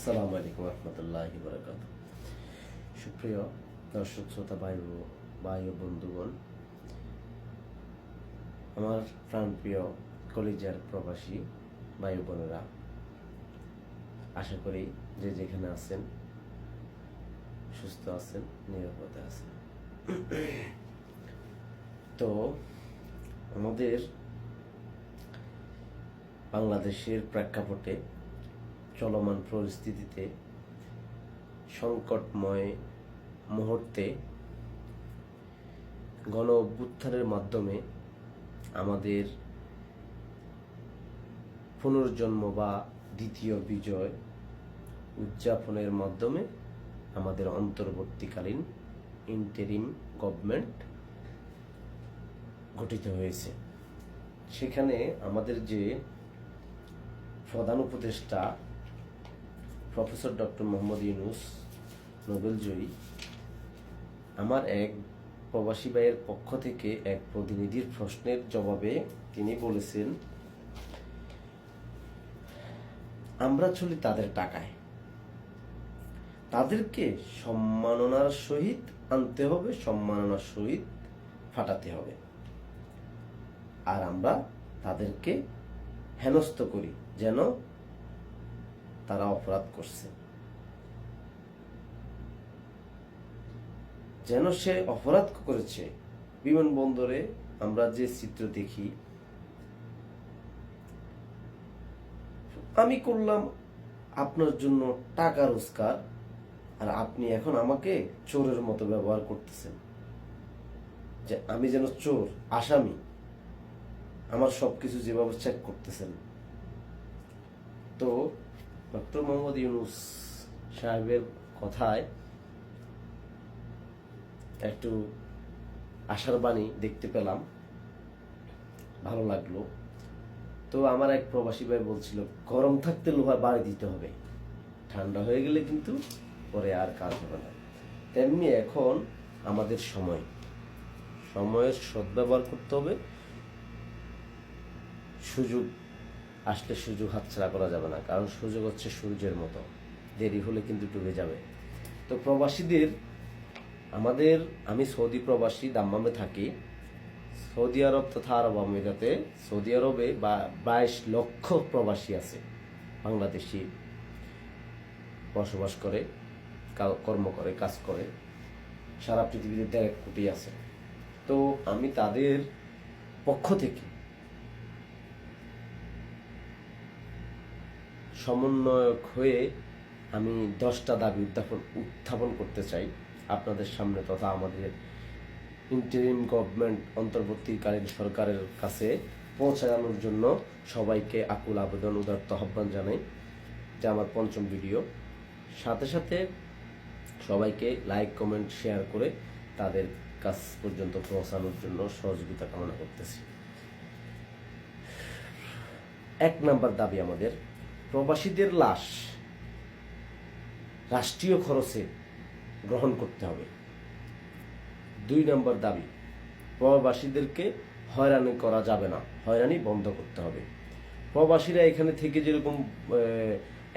আসসালামু আলাইকুম রহমতুল্লাহ বরকাত সুপ্রিয় দর্শক, শ্রোতা, ভাই ভাই ও বন্ধুগণ, আমার প্রাণপ্রিয় কলিজার প্রবাসী ভাই বোনেরা, আশা করি যে যেখানে আছেন, সুস্থ আছেন, নিরাপদে আছেন। তো আমাদের বাংলাদেশের প্রেক্ষাপটে চলমান পরিস্থিতিতে সংকটময় মুহূর্তে গণ অভ্যুত্থানের মাধ্যমে আমাদের পুনর্জন্ম বা দ্বিতীয় বিজয় উদযাপনের মাধ্যমে আমাদের অন্তর্বর্তীকালীন ইন্টারিম গভর্নমেন্ট গঠিত হয়েছে। সেখানে আমাদের যে প্রধান উপদেষ্টা প্রফেসর ডক্টর মোহাম্মদ ইউনুস নোবেলজয়ী আমার এক প্রবাসী ভাইয়ের পক্ষ থেকে এক প্রতিনিধির প্রশ্নের জবাবে তিনি বলেছেন, আমরা চলি তাদের টাকায়। তাদেরকে সম্মাননার সহিত আনতে হবে, সম্মাননার সহিত ফাটাতে হবে। আর আমরা তাদেরকে হেনস্থ করি, যেন তারা অপরাধ করছে। যেন সে অপরাধ করেছে বিমানবন্দরে আমরা যে চিত্র দেখি, আমি করলাম আপনার জন্য টাকা রোজগার, আর আপনি এখন আমাকে চোরের মতো ব্যবহার করতেছেন। যে আমি যেন চোর, আসামি, আমার সবকিছু যেভাবে চেক করতেছেন। তো ডক্টর মোহাম্মদ ইউনুস সাহেবের কথায় একটু আশার বাণী দেখতে পেলাম। ভালো লাগল। তো আমার এক প্রবাসী ভাই বলছিল, গরম থাকতে লোহা বাড়ি দিতে হবে। ঠান্ডা হয়ে গেলে কিন্তু পরে আর কাজ হবে না। তেমনি এখন আমাদের সময়। সময়ের সদ্ব্যবহার করতে হবে। সুযোগ আসলে সুযোগ হাতছাড়া করা যাবে না, কারণ সুযোগ হচ্ছে সূর্যের মতো। দেরি হলে কিন্তু ডুবে যাবে। তো প্রবাসীদের, আমাদের, আমি সৌদি প্রবাসী, দাম্মামে থাকি। সৌদি আরব তথা আরব আমিরাতে, সৌদি আরবে বা বাইশ লক্ষ প্রবাসী আছে, বাংলাদেশি বসবাস করে কর্ম করে, কাজ করে। সারা পৃথিবীতে দেড় কোটি আছে। তো আমি তাদের পক্ষ থেকে সমন্বয়ক হয়ে আমি দশটা দাবি উত্থাপন উত্থাপন করতে চাই আপনাদের সামনে তথা আমাদের ইন্টারিম গভর্নমেন্ট অন্তর্বর্তীকালীন সরকারের কাছে পৌঁছানোর জন্য সবাইকে আকুল আবেদন উদার্ত আহ্বান জানাই যে আমার পঞ্চম ভিডিও সাথে সাথে সবাইকে লাইক কমেন্ট শেয়ার করে তাদের কাছ পর্যন্ত পৌঁছানোর জন্য সহযোগিতা কামনা করতেছি। এক নাম্বার দাবি আমাদের প্রবাসীদের লাশ রাষ্ট্রীয় খরচে গ্রহণ করতে হবে। দুই নম্বর দাবি, প্রবাসীদেরকে হয়রানি করা যাবে না, হয়রানি বন্ধ করতে হবে। প্রবাসীরা এখানে থেকে যেরকম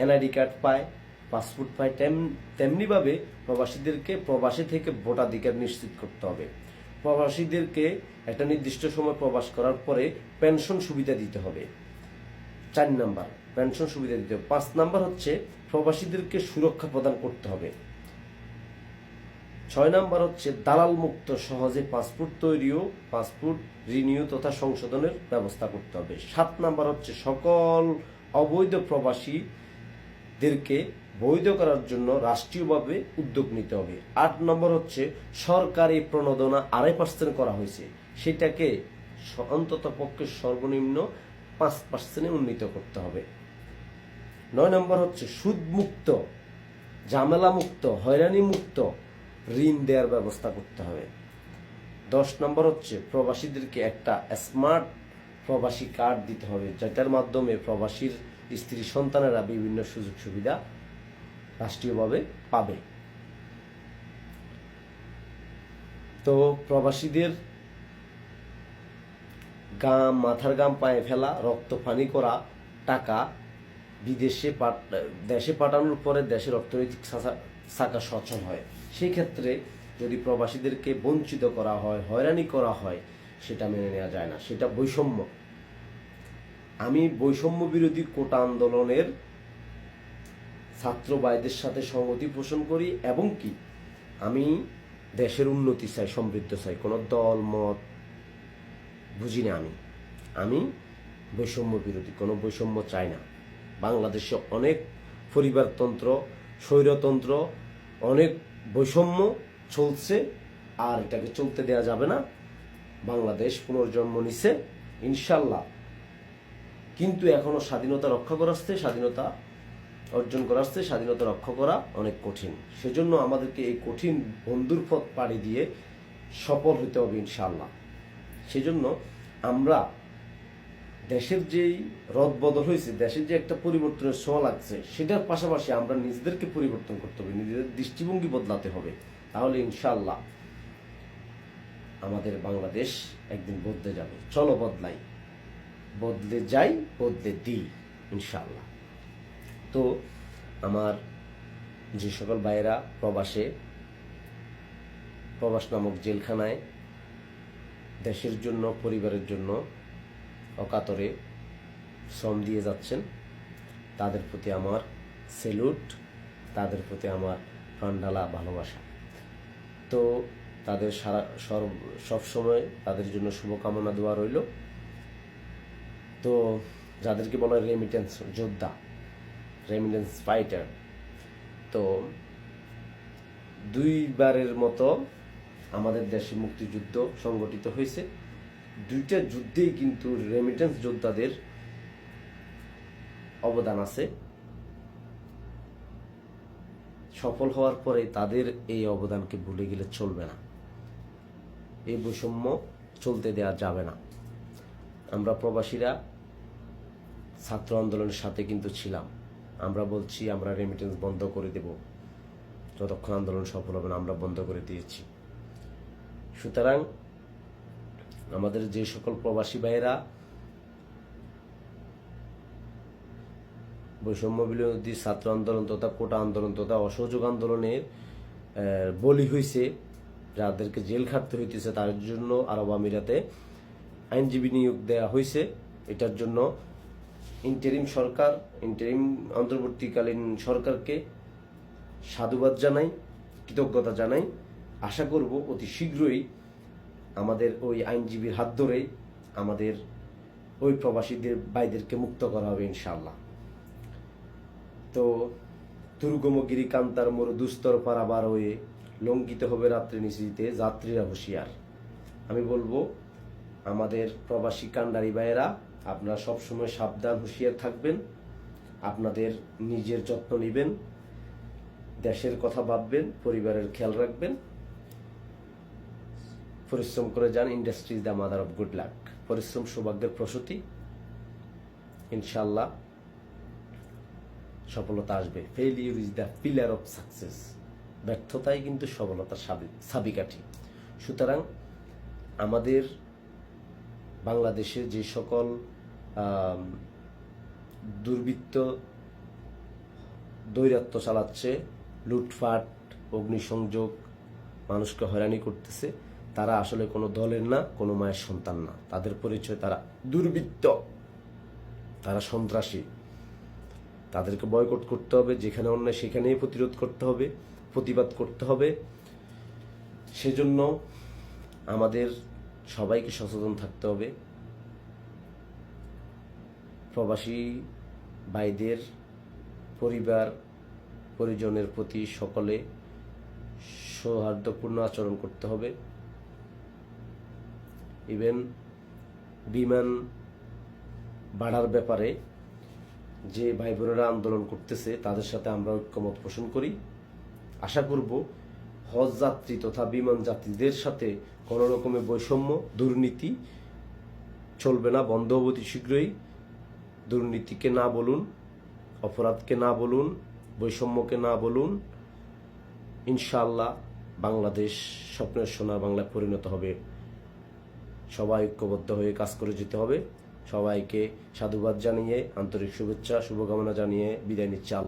এনআইডি কার্ড পায়, পাসপোর্ট পায়, তেম, তেমনিভাবে প্রবাসীদেরকে প্রবাসী থেকে ভোটাধিকার নিশ্চিত করতে হবে। প্রবাসীদেরকে একটা নির্দিষ্ট সময় প্রবাস করার পরে পেনশন সুবিধা দিতে হবে। চার নাম্বার পেনশন সুবিধা দিতে হবে। পাঁচ নাম্বার হচ্ছে, প্রবাসীদেরকে সুরক্ষা প্রদান করতে হবে। ছয় নাম্বার হচ্ছে দালাল মুক্ত সহজে পাসপোর্ট তৈরিও, পাসপোর্ট রিনিউ তথা সংশোধনের ব্যবস্থা করতে হবে। সাত নাম্বার হচ্ছে, সকল অবৈধ প্রবাসীদেরকে বৈধ করার জন্য রাষ্ট্রীয়ভাবে উদ্যোগ নিতে হবে। আট নম্বর হচ্ছে, সরকারি প্রণোদনা আড়াই পার্সেন্ট করা হয়েছে। সেটাকে অন্তত পক্ষে সর্বনিম্ন পাঁচ পার্সেন্টে উন্নীত করতে হবে। নয় নম্বর হচ্ছে সুদমুক্ত হয়রানি মুক্ত ঋণ দেওয়ার ব্যবস্থা করতে হবে। দশ নম্বর হচ্ছে প্রবাসীদেরকে একটা স্মার্ট প্রবাসী কার্ড দিতে হবে, যেটার মাধ্যমে প্রবাসীর স্ত্রী সন্তানেরা বিভিন্ন সুযোগ সুবিধা রাষ্ট্রীয়ভাবে পাবে। তো প্রবাসীদের গাম, মাথার গাম, পায়ে ফেলা, রক্ত পানি করা, টাকা বিদেশে পাঠ- দেশে পাঠানোর পরে দেশের অর্থনৈতিক শাখা সচল হয়। সেই ক্ষেত্রে যদি প্রবাসীদেরকে বঞ্চিত করা হয়, হয়রানি করা হয়, সেটা মেনে নেওয়া যায় না। সেটা বৈষম্য। আমি বৈষম্য বিরোধী কোটা আন্দোলনের ছাত্র ভাইদের সাথে সংগতি পোষণ করি এবং কি, আমি দেশের উন্নতি চাই, সমৃদ্ধ চাই, কোনো দল, মত বুঝি না আমি। আমি বৈষম্য বিরোধী কোনো বৈষম্য চাই না। বাংলাদেশে অনেক পরিবারতন্ত্র, স্বৈরতন্ত্র, অনেক বৈষম্য চলছে, আর এটাকে চলতে দেওয়া যাবে না। বাংলাদেশ পুনর্জন্ম নিছে, ইনশাল্লাহ। কিন্তু এখনও স্বাধীনতা রক্ষা করাচ্ছে স্বাধীনতা অর্জন করাচ্ছে স্বাধীনতা রক্ষা করা অনেক কঠিন। সেজন্য আমাদেরকে এই কঠিন বন্ধুর পথ পাড়ি দিয়ে সফল হতে হবে, ইনশাল্লাহ। সেজন্য আমরা দেশের যেই রদ বদল হয়েছে, দেশের যে একটা পরিবর্তনের ছোঁয়া লাগছে, সেটার পাশাপাশি আমরা নিজেদেরকে পরিবর্তন করতে হবে, নিজেদের দৃষ্টিভঙ্গি বদলাতে হবে। তাহলে ইনশাল্লাহ আমাদের বাংলাদেশ একদিন বদলে যাবে। চলো বদলাই। বদলে যাই, বদলে দিই ইনশাল্লাহ তো আমার যে সকল ভাইয়েরা প্রবাসে, প্রবাস নামক জেলখানায়, দেশের জন্য, পরিবারের জন্য অকাতরে শ্রম দিয়ে যাচ্ছেন। তাদের প্রতি আমার সেলুট, তাদের প্রতি আমার প্রাণঢালা ভালোবাসা। তো তাদের সারা সব সময় তাদের জন্য শুভকামনা দেওয়া রইল। তো যাদেরকে বলা হয় রেমিটেন্স যোদ্ধা রেমিটেন্স ফাইটার তো দুইবারের মতো আমাদের দেশে মুক্তিযুদ্ধ সংগঠিত হয়েছে। দুইটা যুদ্ধেই কিন্তু রেমিটেন্স যোদ্ধাদের অবদান আছে। সফল হওয়ার পরে তাদের এই অবদানকে ভুলে গেলে চলবে না। এই বৈষম্য চলতে দেওয়া যাবে না। আমরা প্রবাসীরা ছাত্র আন্দোলনের সাথে কিন্তু ছিলাম। আমরা বলছি, আমরা রেমিটেন্স বন্ধ করে দেব। যতক্ষণ আন্দোলন সফল হবে না, আমরা বন্ধ করে দিয়েছি। সুতরাং আমাদের যে সকল প্রবাসী ভাইয়েরা বৈষম্য বিরোধী ছাত্র আন্দোলন তথা কোটা আন্দোলন তথা অসহযোগ আন্দোলনের বলি হয়েছে যাদেরকে জেল খাটতে হইতেছে, তার জন্য আরব আমিরাতে আইনজীবী নিয়োগ দেওয়া হয়েছে এটার জন্য ইন্টারিম সরকার ইন্টারিম অন্তর্বর্তীকালীন সরকারকে সাধুবাদ জানাই, কৃতজ্ঞতা জানাই। আশা করব অতি শীঘ্রই আমাদের ওই আইনজীবীর হাত ধরেই আমাদের ওই প্রবাসীদের বাইদেরকে মুক্ত করা হবে ইনশাল্লাহ তো দুর্গমগিরি কান্তার মরু দুস্তর পারাবার হয়ে লঙ্কিত হবে রাত্রি নিশ্চিতে যাত্রীরা হুঁশিয়ার। আমি বলব, আমাদের প্রবাসী কান্ডারি ভাইয়েরা, আপনারা সবসময় সাবধান, হুঁশিয়ার থাকবেন, আপনাদের নিজের যত্ন নেবেন, দেশের কথা ভাববেন, পরিবারের খেয়াল রাখবেন। পরিশ্রম করে যান industry is the mother of good luck পরিশ্রম সৌভাগ্যের প্রসূতি ইনশাল্লাহ সফলতা আসবে। Failure is the pillar of success ব্যর্থতাই কিন্তু সফলতার সাবি- চাবিকাঠি সুতরাং আমাদের বাংলাদেশে যে সকল দুর্বৃত্ত দৈরাত্য চালাচ্ছে লুটফাট অগ্নিসংযোগ, মানুষকে হয়রানি করতেছে তারা আসলে কোনো দলের না, কোনো মায়ের সন্তান না। তাদের পরিচয় তারা দুর্বৃত্ত। তারা সন্ত্রাসী। তাদেরকে বয়কট করতে হবে, যেখানে অন্যায় সেখানেই প্রতিরোধ করতে হবে, প্রতিবাদ করতে হবে। সেজন্য আমাদের সবাইকে সচেতন থাকতে হবে। প্রবাসী ভাইদের পরিবার, পরিজনের প্রতি সকলে সৌহার্দ্যপূর্ণ আচরণ করতে হবে। ইভেন বিমান বাড়ার ব্যাপারে যে ভাই বোনেরা আন্দোলন করতেছে, তাদের সাথে আমরা ঐক্যমত পোষণ করি। আশা করব হজ যাত্রী তথা বিমান যাত্রীদের সাথে কোনো রকমের বৈষম্য, দুর্নীতি চলবে না, বন্ধ অবধি শীঘ্রই। দুর্নীতিকে না বলুন, অপরাধকে না বলুন, বৈষম্যকে না বলুন, ইনশাআল্লাহ বাংলাদেশ স্বপ্নের সোনার বাংলায় পরিণত হবে। সবাই ঐক্যবদ্ধ হয়ে কাজ করে যেতে হবে। সবাইকে সাধুবাদ জানিয়ে, আন্তরিক শুভেচ্ছা, শুভকামনা জানিয়ে বিদায় নিচ্ছি।